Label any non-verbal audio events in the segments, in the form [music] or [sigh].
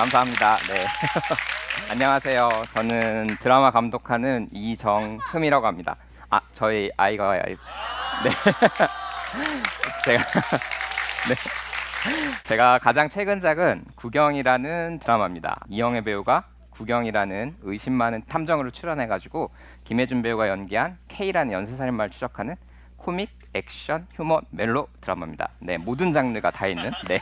감사합니다. 네. [laughs] 안녕하세요. 저는 드라마 감독하는 이정흠이라고 합니다. 아, 저희 아이가 네. [laughs] 제가 네. 제가 가장 최근작은 구경이라는 드라마입니다. 이영애 배우가 구경이라는 의심 많은 탐정으로 출연해가지고 김혜준 배우가 연기한 K라는 연쇄살인마를 추적하는 코믹, 액션, 휴머, 멜로 드라마입니다. 네, 모든 장르가 다 있는. 네.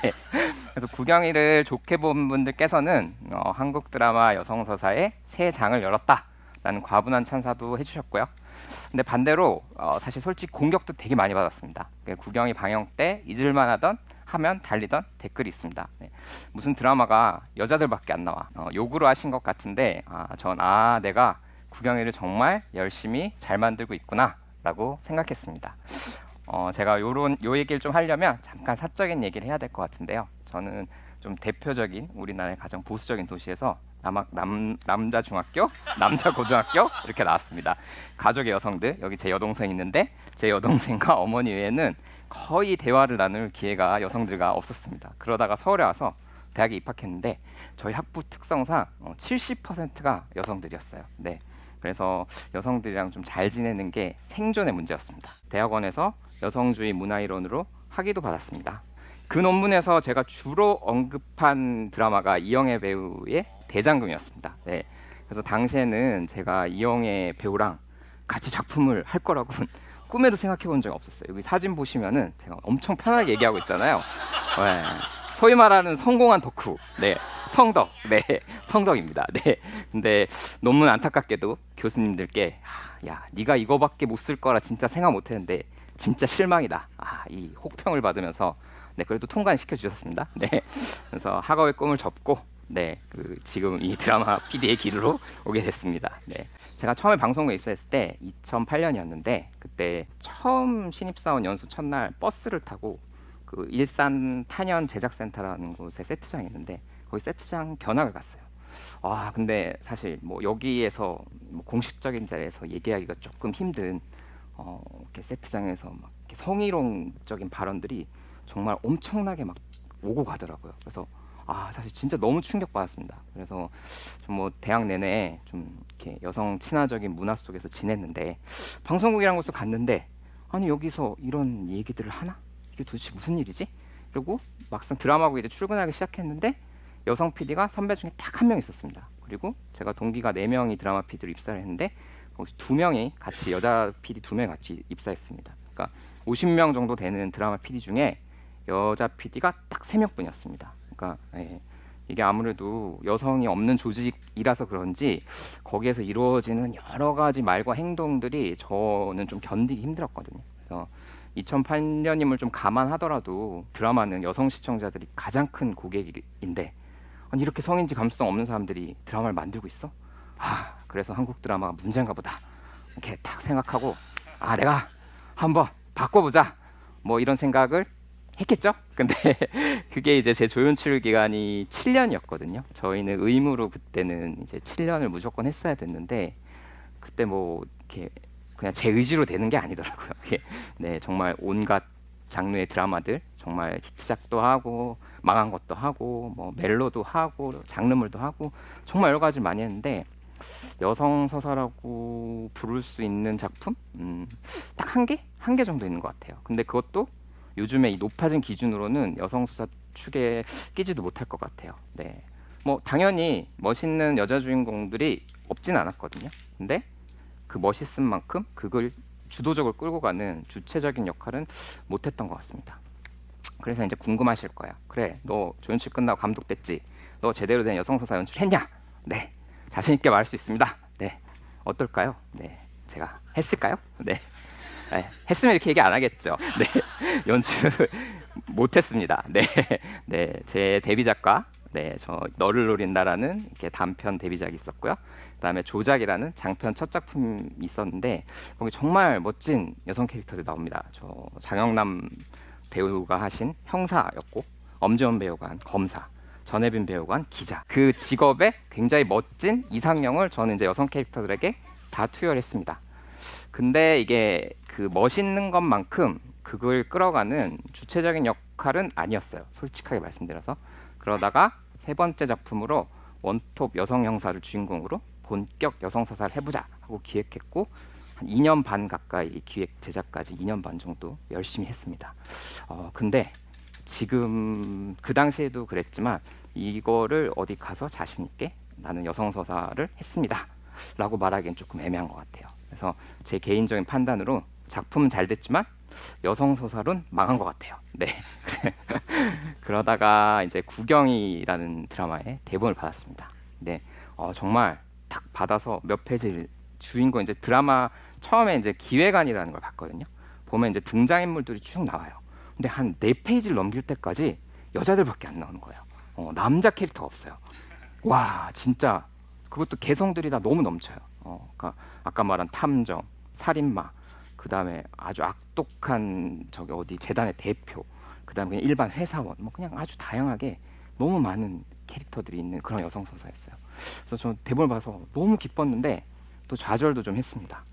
그래서 구경이를 좋게 본 분들께서는 어, 한국 드라마 여성 서사의 새 장을 열었다라는 과분한 찬사도 해주셨고요. 근데 반대로 어, 사실 솔직히 공격도 되게 많이 받았습니다. 그 구경이 방영 때 잊을만하던 하면 달리던 댓글이 있습니다. 네. 무슨 드라마가 여자들밖에 안 나와 어, 욕으로 하신 것 같은데 아, 전아 내가 구경이를 정말 열심히 잘 만들고 있구나 라고 생각했습니다. 어, 제가 요런 요 얘기를 좀 하려면 잠깐 사적인 얘기를 해야 될 것 같은데요. 저는 좀 대표적인 우리나라의 가장 보수적인 도시에서 남학, 남, 남자 중학교, 남자 고등학교 이렇게 나왔습니다. 가족의 여성들 여기 제 여동생 있는데 제 여동생과 [laughs] 어머니 외에는 거의 대화를 나눌 기회가 여성들과 없었습니다. 그러다가 서울에 와서 대학에 입학했는데 저희 학부 특성상 어, 70%가 여성들이었어요. 네. 그래서 여성들이랑 좀 잘 지내는 게 생존의 문제였습니다. 대학원에서 여성주의 문화이론으로 학위도 받았습니다. 그 논문에서 제가 주로 언급한 드라마가 이영애 배우의 대장금이었습니다. 네. 그래서 당시에는 제가 이영애 배우랑 같이 작품을 할 거라고는 [laughs] 꿈에도 생각해 본 적이 없었어요. 여기 사진 보시면은 제가 엄청 편하게 얘기하고 있잖아요. 네. 소위 말하는 성공한 덕후, 네, 성덕, 네, 성덕입니다. 네, 근데 논문 안타깝게도 교수님들께 아, 야, 네가 이거밖에 못 쓸 거라 진짜 생각 못했는데 진짜 실망이다. 아, 이 혹평을 받으면서 네, 그래도 통과시켜 주셨습니다. 네, 그래서 학업의 꿈을 접고 네, 그 지금 이 드라마 PD의 길로 오게 됐습니다. 네, 제가 처음에 방송국에 입사했을 때 2008년이었는데 그때 처음 신입사원 연수 첫날 버스를 타고 그 일산 탄현 제작센터라는 곳에 세트장이 있는데 거기 세트장 견학을 갔어요. 아 근데 사실 뭐 여기에서 뭐 공식적인 자리에서 얘기하기가 조금 힘든 어, 이렇게 세트장에서 막 이렇게 성희롱적인 발언들이 정말 엄청나게 막 오고 가더라고요. 그래서 아 사실 진짜 너무 충격 받았습니다. 그래서 좀 뭐 대학 내내 좀 이렇게 여성 친화적인 문화 속에서 지냈는데 방송국이라는 곳을 갔는데 아니 여기서 이런 얘기들을 하나? 이게 도대체 무슨 일이지? 그리고 막상 드라마국에 이제 출근하기 시작했는데 여성 PD가 선배 중에 딱 한 명 있었습니다. 그리고 제가 동기가 네 명이 드라마 PD로 입사를 했는데 거기서 두 명이 같이 여자 PD 두 명이 같이 입사했습니다. 그러니까 50명 정도 되는 드라마 PD 중에 여자 PD가 딱 세 명뿐이었습니다. 그러니까 예, 이게 아무래도 여성이 없는 조직이라서 그런지 거기에서 이루어지는 여러 가지 말과 행동들이 저는 좀 견디기 힘들었거든요. 그래서 2008년임을 좀 감안하더라도 드라마는 여성 시청자들이 가장 큰 고객인데 아니 이렇게 성인지 감수성 없는 사람들이 드라마를 만들고 있어? 아 그래서 한국 드라마가 문제인가 보다 이렇게 딱 생각하고 아 내가 한번 바꿔보자 뭐 이런 생각을 했겠죠? 근데 [laughs] 그게 이제 제 조연출 기간이 7년이었거든요. 저희는 의무로 그때는 이제 7년을 무조건 했어야 됐는데 그때 뭐 이렇게 그냥 제 의지로 되는 게 아니더라고요. [laughs] 네 정말 온갖 장르의 드라마들 정말 히트작도 하고 망한 것도 하고 뭐 멜로도 하고 장르물도 하고 정말 여러 가지 많이 했는데 여성 서사라고 부를 수 있는 작품 음, 딱 한 개? 한 개 정도 있는 것 같아요. 근데 그것도 요즘에 이 높아진 기준으로는 여성 수사 축에 끼지도 못할 것 같아요. 네. 뭐 당연히 멋있는 여자 주인공들이 없진 않았거든요. 근데 그 멋있은 만큼 그걸 주도적으로 끌고 가는 주체적인 역할은 못했던 것 같습니다. 그래서 이제 궁금하실 거야. 그래, 너 조연출 끝나고 감독 됐지? 너 제대로 된 여성 서사 연출했냐? 네, 자신 있게 말할 수 있습니다. 네, 어떨까요? 네, 제가 했을까요? 네, 네 했으면 이렇게 얘기 안 하겠죠. 네, [laughs] 연출 못했습니다. 네, 네, 제 데뷔 작가, 네, 저 너를 노린다라는 이렇게 단편 데뷔작이 있었고요. 그다음에 조작이라는 장편 첫 작품이 있었는데 거기 정말 멋진 여성 캐릭터들 나옵니다. 저 장영남 배우가 하신 형사였고 엄지원 배우가 한 검사, 전혜빈 배우가 한 기자. 그 직업에 굉장히 멋진 이상형을 저는 이제 여성 캐릭터들에게 다 투여했습니다. 근데 이게 그 멋있는 것만큼 그걸 끌어가는 주체적인 역할은 아니었어요. 솔직하게 말씀드려서 그러다가 세 번째 작품으로 원톱 여성 형사를 주인공으로 본격 여성 서사를 해보자 하고 기획했고 한 2년 반 가까이 기획 제작까지 2년 반 정도 열심히 했습니다. 어, 근데 지금 그 당시에도 그랬지만 이거를 어디 가서 자신 있게 나는 여성 서사를 했습니다라고 말하기엔 조금 애매한 것 같아요. 그래서 제 개인적인 판단으로 작품은 잘 됐지만 여성 서사론 망한 것 같아요. 네. [laughs] 그러다가 이제 구경이라는 드라마에 대본을 받았습니다. 네, 어, 정말 딱 받아서 몇 페이지를 주인공 이제 드라마 처음에 이제 기획안이라는 걸 봤거든요. 보면 이제 등장인물들이 쭉 나와요. 근데 한 네 페이지를 넘길 때까지 여자들밖에 안 나오는 거예요. 어, 남자 캐릭터가 없어요. 와, 진짜 그것도 개성들이 다 너무 넘쳐요. 어, 그러니까 아까 말한 탐정, 살인마, 그 다음에 아주 악독한 저기 어디 재단의 대표, 그 다음에 그냥 일반 회사원, 뭐 그냥 아주 다양하게 너무 많은 캐릭터들이 있는 그런 여성 서사였어요. 그래서 저 대본을 봐서 너무 기뻤는데 또 좌절도 좀 했습니다.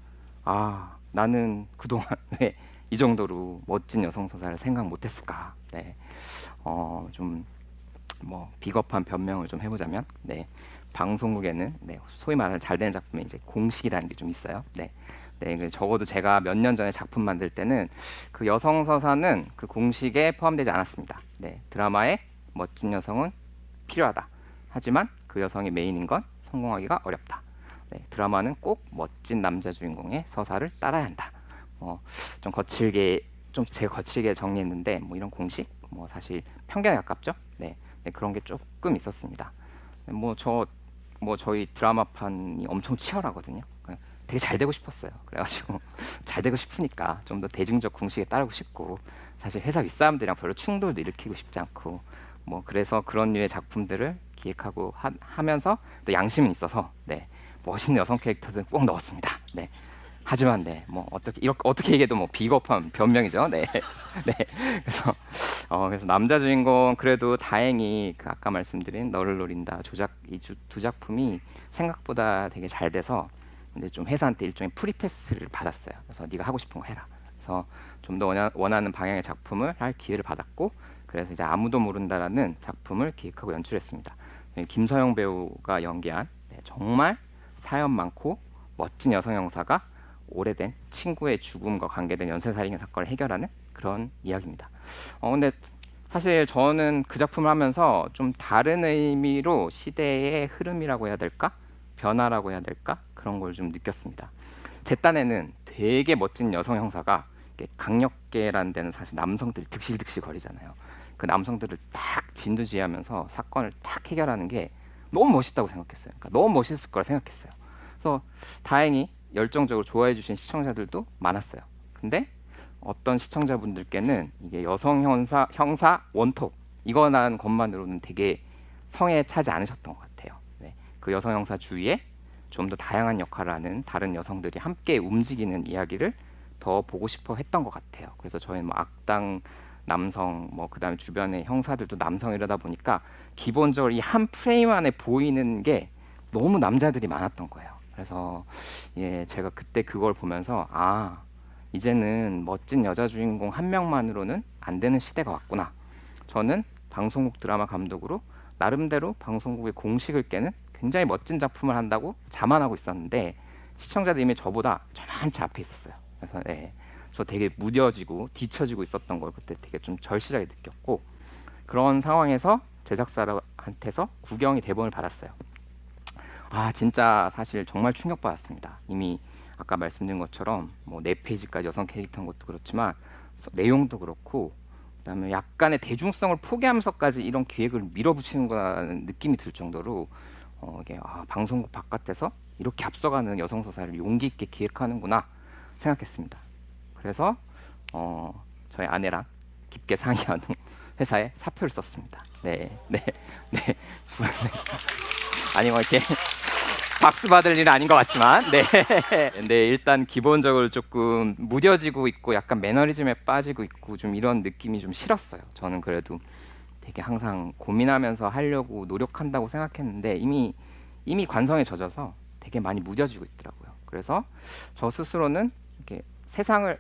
아, 나는 그동안 왜 [laughs] 이 정도로 멋진 여성 서사를 생각 못했을까? 네, 어, 좀뭐 비겁한 변명을 좀 해보자면, 네, 방송국에는 네, 소위 말하는 잘 되는 작품에 이제 공식이라는 게 좀 있어요. 네, 네, 그 적어도 제가 몇 년 전에 작품 만들 때는 그 여성 서사는 그 공식에 포함되지 않았습니다. 네, 드라마에 멋진 여성은 필요하다. 하지만 그 여성이 메인인 건 성공하기가 어렵다. 네, 드라마는 꼭 멋진 남자 주인공의 서사를 따라야 한다. 어, 좀 거칠게 좀 제가 거칠게 정리했는데 뭐 이런 공식 뭐 사실 편견에 가깝죠. 네, 네 그런 게 조금 있었습니다. 뭐저뭐 저희 드라마판이 엄청 치열하거든요. 그 되게 잘 되고 싶었어요. 그래가지고 [laughs] 잘 되고 싶으니까 좀 더 대중적 공식에 따르고 싶고 사실 회사 윗사람들이랑 별로 충돌도 일으키고 싶지 않고 뭐 그래서 그런 류의 작품들을 기획하고 하, 면서또 양심은 있어서 네 멋있는 여성 캐릭터들 꼭 넣었습니다. 네. 하지만 네, 뭐 어떻게 이렇게 어떻게 얘기해도 뭐 비겁한 변명이죠. 네, [laughs] 네. 그래서 어 그래서 남자 주인공 그래도 다행히 그 아까 말씀드린 너를 노린다 조작 이 두 작품이 생각보다 되게 잘 돼서 근데 좀 회사한테 일종의 프리패스를 받았어요. 그래서 네가 하고 싶은 거 해라. 그래서 좀 더 원하는 방향의 작품을 할 기회를 받았고 그래서 이제 아무도 모른다라는 작품을 기획하고 연출했습니다. 네, 김서영 배우가 연기한 네, 정말 사연 많고 멋진 여성 형사가 오래된 친구의 죽음과 관계된 연쇄살인 사건을 해결하는 그런 이야기입니다. 어 근데 사실 저는 그 작품을 하면서 좀 다른 의미로 시대의 흐름이라고 해야 될까? 변화라고 해야 될까? 그런 걸 좀 느꼈습니다. 제 딴에는 되게 멋진 여성 형사가 강력계라는 데는 사실 남성들이 득실득실 거리잖아요. 그 남성들을 딱 진두지휘하면서 사건을 딱 해결하는 게 너무 멋있다고 생각했어요. 그러니까 너무 멋있을 거라 생각했어요. 그래서 다행히 열정적으로 좋아해 주신 시청자들도 많았어요. 근데 어떤 시청자분들께는 이게 여성 형사 형사 원톱 이거라는 것만으로는 되게 성에 차지 않으셨던 것 같아요. 네. 그 여성 형사 주위에 좀 더 다양한 역할을 하는 다른 여성들이 함께 움직이는 이야기를 더 보고 싶어 했던 것 같아요. 그래서 저희는 뭐 악당 남성 뭐 그다음에 주변의 형사들도 남성이라다 보니까 기본적으로 이 한 프레임 안에 보이는 게 너무 남자들이 많았던 거예요. 그래서 예 제가 그때 그걸 보면서 아 이제는 멋진 여자 주인공 한 명만으로는 안 되는 시대가 왔구나. 저는 방송국 드라마 감독으로 나름대로 방송국의 공식을 깨는 굉장히 멋진 작품을 한다고 자만하고 있었는데 시청자들이 이미 저보다 저만치 앞에 있었어요. 그래서 예, 저 되게 무뎌지고 뒤처지고 있었던 걸 그때 되게 좀 절실하게 느꼈고 그런 상황에서 제작사한테서 구경이 대본을 받았어요. 아 진짜 사실 정말 충격받았습니다. 이미 아까 말씀드린 것처럼 뭐 네 페이지까지 여성 캐릭터인 것도 그렇지만 서- 내용도 그렇고 그다음에 약간의 대중성을 포기하면서까지 이런 기획을 밀어붙이는 거라는 느낌이 들 정도로 어, 이게 아, 방송국 바깥에서 이렇게 앞서가는 여성 서사를 용기 있게 기획하는구나 생각했습니다. 그래서 어, 저희 아내랑 깊게 상의한 후 [laughs] 회사에 사표를 썼습니다. 네, 네, 네. [laughs] 아니 뭐 이렇게 [laughs] 박수 받을 일은 아닌 것 같지만, 네, 네 일단 기본적으로 조금 무뎌지고 있고 약간 매너리즘에 빠지고 있고 좀 이런 느낌이 좀 싫었어요. 저는 그래도 되게 항상 고민하면서 하려고 노력한다고 생각했는데 이미 이미 관성에 젖어서 되게 많이 무뎌지고 있더라고요. 그래서 저 스스로는 이렇게 세상을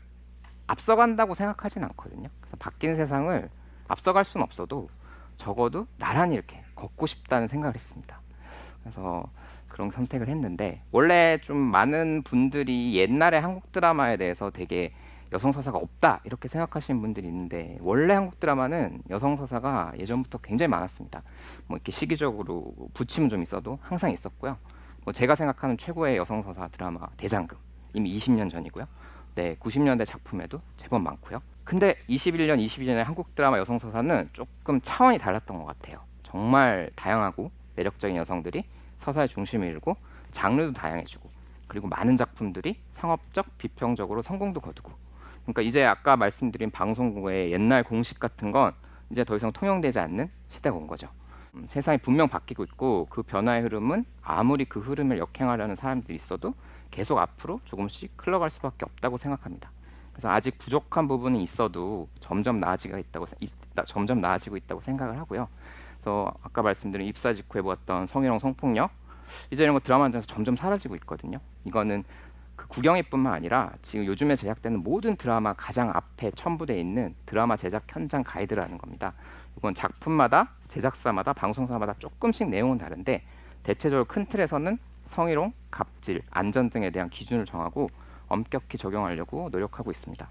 앞서간다고 생각하진 않거든요. 그래서 바뀐 세상을 앞서갈 수는 없어도 적어도 나란히 이렇게 걷고 싶다는 생각을 했습니다. 그래서 그런 선택을 했는데 원래 좀 많은 분들이 옛날에 한국 드라마에 대해서 되게 여성 서사가 없다 이렇게 생각하시는 분들이 있는데 원래 한국 드라마는 여성 서사가 예전부터 굉장히 많았습니다. 뭐 이렇게 시기적으로 붙임은 좀 있어도 항상 있었고요. 뭐 제가 생각하는 최고의 여성 서사 드라마 대장금 이미 20년 전이고요. 네, 90년대 작품에도 제법 많고요. 근데 21년, 22년의 한국 드라마 여성 서사는 조금 차원이 달랐던 것 같아요. 정말 다양하고 매력적인 여성들이 서사의 중심을 이루고 장르도 다양해지고 그리고 많은 작품들이 상업적, 비평적으로 성공도 거두고 그러니까 이제 아까 말씀드린 방송국의 옛날 공식 같은 건 이제 더 이상 통용되지 않는 시대가 온 거죠. 음, 세상이 분명 바뀌고 있고 그 변화의 흐름은 아무리 그 흐름을 역행하려는 사람들이 있어도 계속 앞으로 조금씩 흘러갈 수밖에 없다고 생각합니다. 그래서 아직 부족한 부분이 있어도 점점 나아지고 있다고 점점 나아지고 있다고 생각을 하고요. 그래서 아까 말씀드린 입사 직후에 보았던 성희롱 성폭력 이제 이런 거 드라마 현장에서 점점 사라지고 있거든요. 이거는 그 구경이뿐만 아니라 지금 요즘에 제작되는 모든 드라마 가장 앞에 첨부되어 있는 드라마 제작 현장 가이드라는 겁니다. 이건 작품마다 제작사마다 방송사마다 조금씩 내용은 다른데 대체적으로 큰 틀에서는 성희롱, 갑질, 안전 등에 대한 기준을 정하고 엄격히 적용하려고 노력하고 있습니다.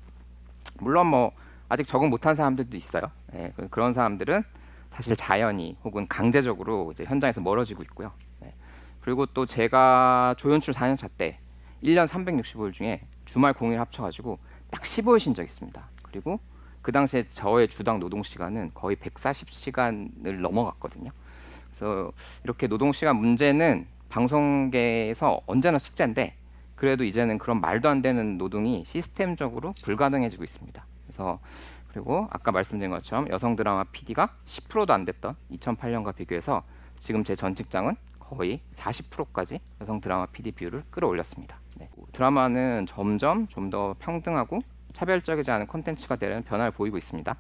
물론 뭐 아직 적응 못한 사람들도 있어요. 예, 그- 그런 사람들은 사실 자연히 혹은 강제적으로 이제 현장에서 멀어지고 있고요. 네. 그리고 또 제가 조연출 4년차 때 1년 365일 중에 주말 공일 합쳐가지고 딱 15일 쉰 적 있습니다. 그리고 그 당시에 저의 주당 노동 시간은 거의 140시간을 넘어갔거든요. 그래서 이렇게 노동 시간 문제는 방송계에서 언제나 숙제인데 그래도 이제는 그런 말도 안 되는 노동이 시스템적으로 불가능해지고 있습니다. 그래서 그리고 아까 말씀드린 것처럼 여성 드라마 PD가 10%도 안 됐던 2008년과 비교해서 지금 제 전 직장은 거의 40%까지 여성 드라마 PD 비율을 끌어올렸습니다. 네. 드라마는 점점 좀 더 평등하고 차별적이지 않은 콘텐츠가 되는 변화를 보이고 있습니다.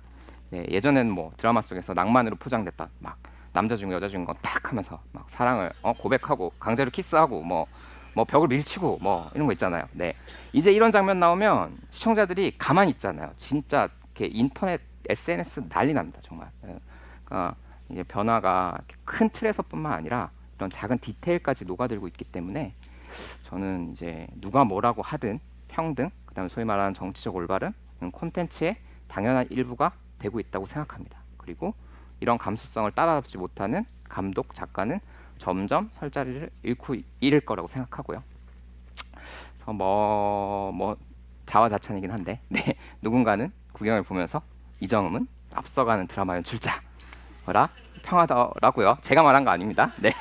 네, 예전에는 뭐 드라마 속에서 낭만으로 포장됐던 막 남자 주인공 여자 주인공 딱 하면서 막 사랑을 어, 고백하고 강제로 키스하고 뭐뭐 벽을 밀치고 뭐 이런 거 있잖아요. 네. 이제 이런 장면 나오면 시청자들이 가만히 있잖아요. 진짜 이렇게 인터넷 SNS 난리 납니다. 정말. 예. 그러니까 이제 변화가 큰 틀에서뿐만 아니라 이런 작은 디테일까지 녹아들고 있기 때문에 저는 이제 누가 뭐라고 하든 평등, 그다음에 소위 말하는 정치적 올바름, 콘텐츠의 당연한 일부가 되고 있다고 생각합니다. 그리고 이런 감수성을 따라잡지 못하는 감독, 작가는 점점 설 자리를 잃고 잃을 거라고 생각하고요. 그래서 뭐, 뭐 자화자찬이긴 한데 [laughs] 네, 누군가는 구경을 보면서 이정음은 앞서가는 드라마 연출자라 평하더라고요. 제가 말한 거 아닙니다. 네.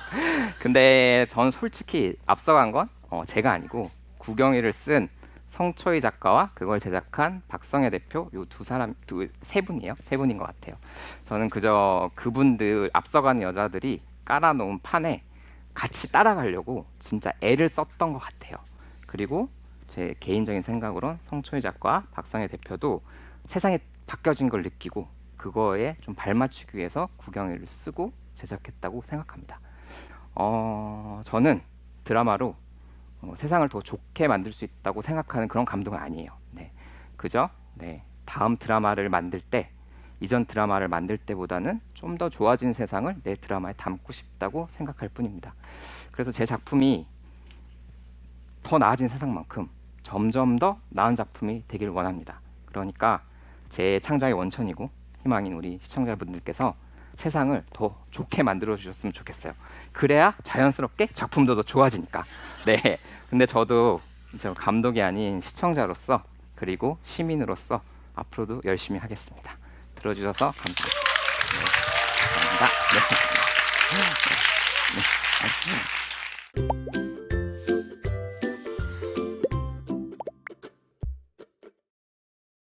[laughs] 근데 전 솔직히 앞서간 건 어, 제가 아니고 구경이를 쓴 성초희 작가와 그걸 제작한 박성애 대표 요 두 사람 두 세 분이에요. 세 분인 것 같아요. 저는 그저 그분들 앞서가는 여자들이 깔아놓은 판에 같이 따라가려고 진짜 애를 썼던 것 같아요. 그리고 제 개인적인 생각으론 성초희 작가, 박성애 대표도 세상이 바뀌어진 걸 느끼고 그거에 좀 발맞추기 위해서 구경일을 쓰고 제작했다고 생각합니다. 어, 저는 드라마로 어, 세상을 더 좋게 만들 수 있다고 생각하는 그런 감독은 아니에요. 네, 그저 네, 다음 드라마를 만들 때 이전 드라마를 만들 때보다는 좀 더 좋아진 세상을 내 드라마에 담고 싶다고 생각할 뿐입니다. 그래서 제 작품이 더 나아진 세상만큼 점점 더 나은 작품이 되길 원합니다. 그러니까 제 창작의 원천이고 희망인 우리 시청자분들께서 세상을 더 좋게 만들어 주셨으면 좋겠어요. 그래야 자연스럽게 작품도 더 좋아지니까. 네. 근데 저도 이제 감독이 아닌 시청자로서 그리고 시민으로서 앞으로도 열심히 하겠습니다. 들어주셔서 감사합니다. 네, 감사합니다. 네. 네.